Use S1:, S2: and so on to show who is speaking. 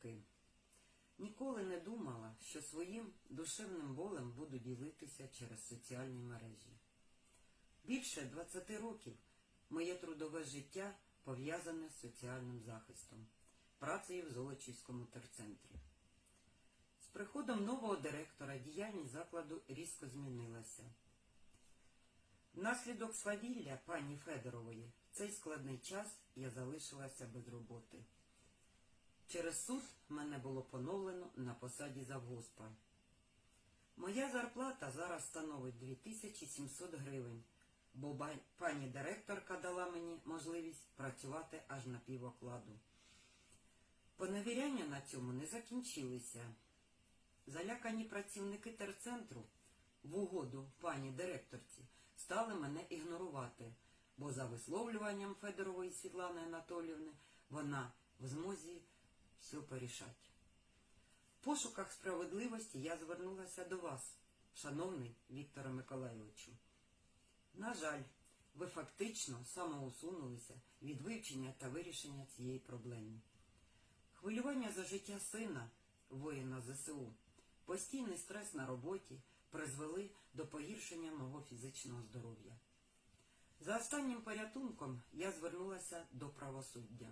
S1: таки. Ніколи не думала, що своїм душевним болем буду ділитися через соціальні мережі. Більше 20 років моє трудове життя пов'язане з соціальним захистом, працею в Золочівському терцентрі. З приходом нового директора діяльність закладу різко змінилася. Внаслідок свавілля пані Федорової в цей складний час я залишилася без роботи. Через суд мене було поновлено на посаді завгоспа. Моя зарплата зараз становить 2700 гривень, бо пані директорка дала мені можливість працювати аж на півокладу. Поневіряння на цьому не закінчилися. Залякані працівники терцентру в угоду пані директорці стали мене ігнорувати, бо за висловлюванням Федорової Світлани Анатоліївни вона в змозі все порішати. В пошуках справедливості я звернулася до вас, шановний Вікторе Миколайовичу. На жаль, ви фактично самоусунулися від вивчення та вирішення цієї проблеми. Хвилювання за життя сина, воїна ЗСУ, постійний стрес на роботі призвели до погіршення мого фізичного здоров'я. За останнім порятунком я звернулася до правосуддя.